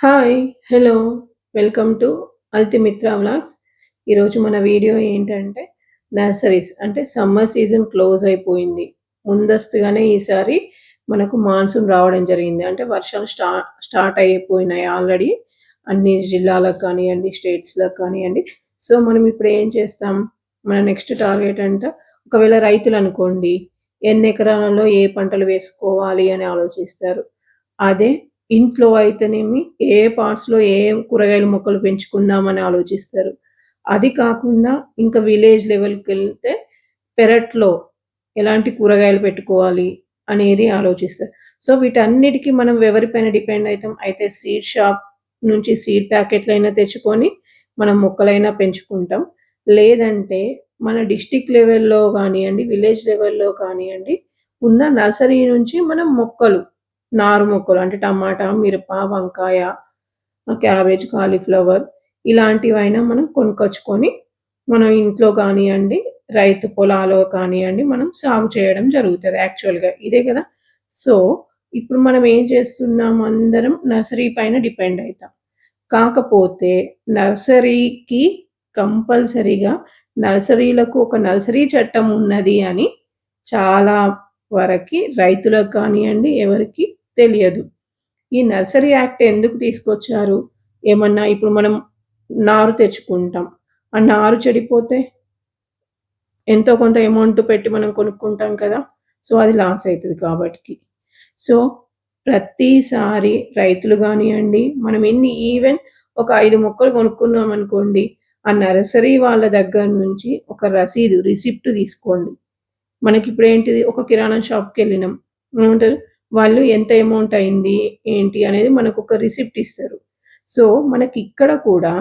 Hi! Hello! Welcome to Altimitra vlogs. ఈరోజు మన video ఏంటంటే నర్సరీస్ అంటే సమ్మర్ సీజన్ క్లోజ్ అయిపోయింది. ముందస్తుగానే ఈసారి మనకు మాన్సూన్ రావడం జరిగింది. అంటే వర్షాలు స్టా స్టార్ట్ అయిపోయినాయి ఆల్రెడీ. అన్ని జిల్లాలకు కానియండి, స్టేట్స్‌లకు కానియండి. సో, మనం ఇప్పుడు ఏం చేస్తాం? మన నెక్స్ట్ టార్గెట్ అంట ఒకవేళ రైతులనుకోండి, ఎన్ని ఎకరాలలో ఏ పంటలు వేసుకోవాలి అని ఆలోచిస్తారు. అదే ఇంట్లో అయితేనేమి ఏ పార్ట్స్‌లో ఏ కూరగాయల మొక్కలు పెంచుకుందామని ఆలోచిస్తారు. అది కాకుండా ఇంకా విలేజ్ లెవెల్‌కెళ్తే పెరట్లో ఎలాంటి కూరగాయలు పెట్టుకోవాలి అనేది ఆలోచిస్తారు. సో, వీటన్నిటికి మనం ఎవరిపైన డిపెండ్ అవుతాం అయితే సీడ్ షాప్ నుంచి సీడ్ ప్యాకెట్‌లైనా తెచ్చుకొని మనం మొక్కలైనా పెంచుకుంటాం. లేదంటే మన డిస్టిక్ లెవెల్‌లో కానివ్వండి విలేజ్ లెవెల్‌లో కానివ్వండి ఉన్న నర్సరీ నుంచి మనం మొక్కలు, నారు మొక్కలు అంటే టమాటా, మిరప, వంకాయ, క్యాబేజ్, కాలీఫ్లవర్ ఇలాంటివైనా మనం కొనుక్కొచ్చుకొని మనం ఇంట్లో కానివ్వండి రైతు పొలాలో కానివ్వండి మనం సాగు చేయడం జరుగుతుంది యాక్చువల్‌గా. ఇదే కదా! సో, ఇప్పుడు మనం ఏం చేస్తున్నాం అందరం నర్సరీ పైన డిపెండ్ అవుతాం కాకపోతే నర్సరీకి కంపల్సరీగా నర్సరీలకు ఒక నర్సరీ చట్టం ఉన్నది అని చాలా వరకి రైతులకు కానివ్వండి ఎవరికి తెలియదు. ఈ నర్సరీ యాక్ట్ ఎందుకు తీసుకొచ్చారు? ఏమన్నా ఇప్పుడు మనం నారు తెచ్చుకుంటాం. ఆ నారు చెడిపోతే ఎంతో కొంత అమౌంట్ పెట్టి మనం కొనుక్కుంటాం కదా! సో, అది లాస్ అవుతుంది కాబట్టి సో, ప్రతిసారి రైతులు కానివ్వండి మనం ఎన్ని ఈవెన్ ఒక ఐదు మొక్కలు కొనుక్కున్నామనుకోండి, ఆ నర్సరీ వాళ్ళ దగ్గర నుంచి ఒక రసీదు, రిసిప్ట్ తీసుకోండి. మనకి ఇప్పుడు ఏంటిది ఒక కిరాణా షాప్‌కెళ్ళినాం. ఏమంటారు? వాళ్ళు ఎంత అమౌంట్ అయింది, ఏంటి అనేది మనకు ఒక రిసిప్ట్ ఇస్తారు. సో, మనకి ఇక్కడ కూడా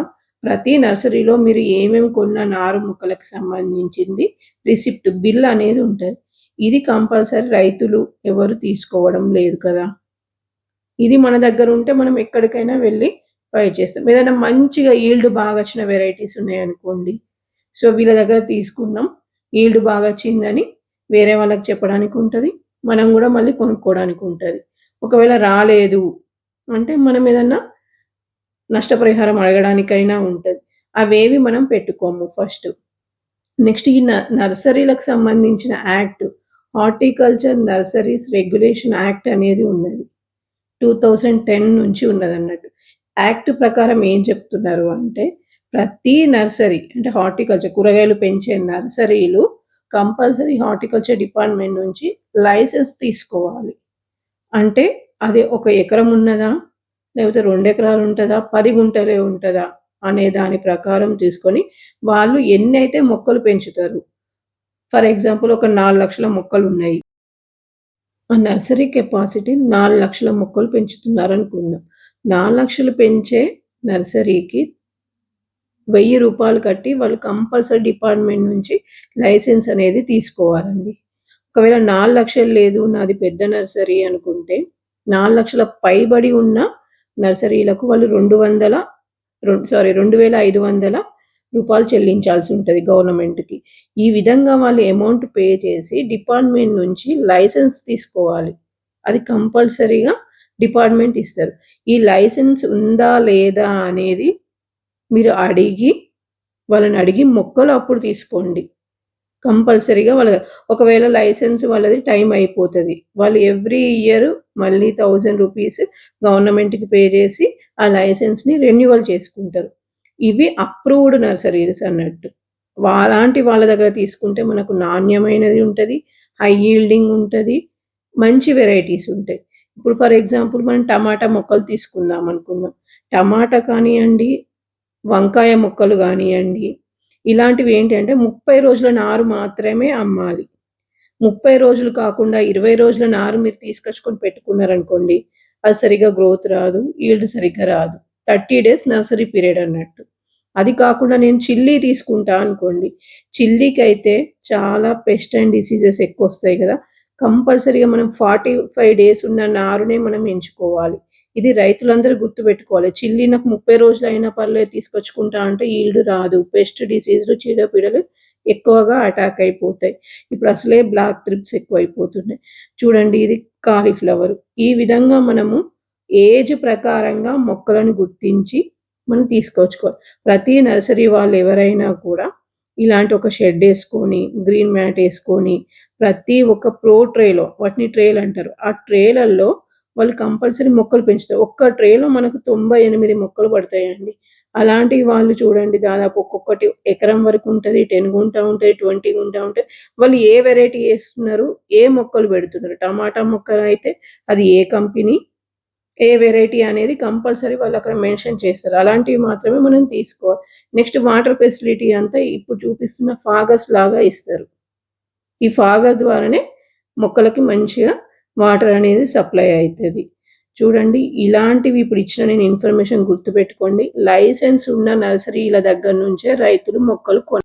ప్రతి నర్సరీలో మీరు ఏమేమి కొన్న నారు మొక్కలకు సంబంధించింది రిసిప్ట్, బిల్ అనేది ఉంటుంది ఇది కంపల్సరీ రైతులు ఎవరు తీసుకోవడం లేదు కదా! ఇది మన దగ్గర ఉంటే మనం ఎక్కడికైనా వెళ్ళి బై చేస్తాం. ఏదైనా మంచిగా ఈల్డ్ బాగా వచ్చిన వెరైటీస్ ఉన్నాయనుకోండి. సో, వీళ్ళ దగ్గర తీసుకున్నాం. ఈల్డ్ బాగా వచ్చిందని వేరే వాళ్ళకి చెప్పడానికి ఉంటుంది మనం కూడా మళ్ళీ కొనుక్కోవడానికి ఉంటది. ఒకవేళ రాలేదు అంటే మనం ఏదన్నా నష్టపరిహారం అడగడానికైనా ఉంటది. అవేవి మనం పెట్టుకోము ఫస్ట్. నెక్స్ట్ ఈ న నర్సరీలకు సంబంధించిన act horticulture nurseries regulation act అనేది ఉన్నది. 2010 నుంచి ఉన్నది అన్నట్టు యాక్ట్ ప్రకారం ఏం చెప్తున్నారు అంటే, ప్రతి నర్సరీ అంటే హార్టికల్చర్ కూరగాయలు పెంచే నర్సరీలు కంపల్సరీ హార్టికల్చర్ డిపార్ట్‌మెంట్ నుంచి లైసెన్స్ తీసుకోవాలి. అంటే అది ఒక ఎకరం ఉన్నదా? లేకపోతే రెండు ఎకరాలు ఉంటుందా పది గుంటలే ఉంటుందా అనే దాని ప్రకారం తీసుకొని వాళ్ళు ఎన్ని అయితే మొక్కలు పెంచుతారు. ఫర్ ఎగ్జాంపుల్ ఒక నాలుగు లక్షల మొక్కలు ఉన్నాయి ఆ నర్సరీ కెపాసిటీ నాలుగు లక్షల మొక్కలు పెంచుతున్నారు అనుకున్నాం నాలుగు లక్షలు పెంచే నర్సరీకి వెయ్యి రూపాయలు కట్టి వాళ్ళు కంపల్సరీ డిపార్ట్‌మెంట్ నుంచి లైసెన్స్ అనేది తీసుకోవాలండి. ఒకవేళ 4,00,000 లేదు నాది పెద్ద నర్సరీ అనుకుంటే నాలుగు లక్షల పైబడి ఉన్న నర్సరీలకు వాళ్ళు రెండు వందల రెండు సారీ రెండు వేల ఐదు వందల రూపాయలు చెల్లించాల్సి ఉంటుంది గవర్నమెంట్‌కి. ఈ విధంగా వాళ్ళు అమౌంట్ పే చేసి డిపార్ట్‌మెంట్ నుంచి లైసెన్స్ తీసుకోవాలి. అది కంపల్సరీగా డిపార్ట్‌మెంట్ ఇస్తారు. ఈ లైసెన్స్ ఉందా? లేదా? అనేది మీరు అడిగి వాళ్ళని అడిగి మొక్కలు అప్పుడు తీసుకోండి. కంపల్సరీగా వాళ్ళ ఒకవేళ లైసెన్స్ వాళ్ళది టైం అయిపోతుంది వాళ్ళు ఎవ్రీ ఇయర్ మళ్ళీ థౌజండ్ రూపీస్ గవర్నమెంట్‌కి పే చేసి ఆ లైసెన్స్‌ని రెన్యువల్ చేసుకుంటారు. ఇవి అప్రూవ్డ్ నర్సరీస్ అన్నట్టు. అలాంటి వాళ్ళ దగ్గర తీసుకుంటే మనకు నాణ్యమైనది ఉంటుంది హై ఈల్డింగ్ ఉంటుంది మంచి వెరైటీస్ ఉంటాయి. ఇప్పుడు ఫర్ ఎగ్జాంపుల్ మనం టమాటా మొక్కలు తీసుకుందాం అనుకుందాం. టమాటా కానివ్వండి వంకాయ మొక్కలు కానివ్వండి ఇలాంటివి ఏంటంటే ముప్పై రోజుల నారు మాత్రమే అమ్మాలి. 30 రోజులు కాకుండా 20 రోజుల నారు మీరు తీసుకొచ్చుకొని పెట్టుకున్నారనుకోండి, అది సరిగ్గా గ్రోత్ రాదు. ఈల్డ్ సరిగ్గా రాదు. 30 డేస్ నర్సరీ పీరియడ్ అన్నట్టు. అది కాకుండా నేను చిల్లీ తీసుకుంటా అనుకోండి. చిల్లీకైతే చాలా పెస్ట్ అండ్ డిసీజెస్ ఎక్కువొస్తాయి కదా కంపల్సరీగా మనం 45 డేస్ ఉన్న నారునే మనం ఎంచుకోవాలి. ఇది రైతులందరూ గుర్తుపెట్టుకోవాలి. చిల్లీ నాకు ముప్పై రోజులు అయినా పర్లేదు తీసుకొచ్చుకుంటా అంటే ఈల్డ్ రాదు. పెస్ట్ డిసీజ్‌లు, చీడపీడలు ఎక్కువగా అటాక్ అయిపోతాయి. ఇప్పుడు అసలే బ్లాక్ థ్రిప్స్ ఎక్కువైపోతున్నాయి. చూడండి ఇది కాలీఫ్లవర్. ఈ విధంగా మనము ఏజ్ ప్రకారంగా మొక్కలను గుర్తించి మనం తీసుకొచ్చుకోవాలి ప్రతి నర్సరీ వాళ్ళు ఎవరైనా కూడా ఇలాంటి ఒక షెడ్ వేసుకొని గ్రీన్ మ్యాట్ వేసుకొని ప్రతి ఒక్క ప్రో ట్రేలో వాటిని ట్రేలు అంటారు ఆ ట్రేలల్లో వాళ్ళు కంపల్సరీ మొక్కలు పెంచుతారు. ఒక్క ట్రేలో మనకు తొంభై ఎనిమిది మొక్కలు పడతాయండి. అలాంటి వాళ్ళు చూడండి దాదాపు ఒక్కొక్కటి ఎకరం వరకు ఉంటుంది టెన్ గుంట ఉంటుంది ట్వంటీ గుంట ఉంటుంది. వాళ్ళు ఏ వెరైటీ వేస్తున్నారు ఏ మొక్కలు పెడుతున్నారు? టమాటా మొక్కలు అయితే అది ఏ కంపెనీ ఏ వెరైటీ అనేది కంపల్సరీ వాళ్ళు అక్కడ మెన్షన్ చేస్తారు. అలాంటివి మాత్రమే మనం తీసుకోవాలి. నెక్స్ట్ వాటర్ ఫెసిలిటీ అంతా ఇప్పుడు చూపిస్తున్న ఫాగర్స్ లాగా ఇస్తారు. ఈ ఫాగర్ ద్వారానే మొక్కలకి మంచిగా వాటర్ అనేది సప్లై అవుతుంది. చూడండి ఇలాంటివి ఇప్పుడు ఇచ్చిన నేను ఇన్ఫర్మేషన్ గుర్తుపెట్టుకోండి. లైసెన్స్ ఉన్న నర్సరీల దగ్గర నుంచే రైతులు మొక్కలు కొన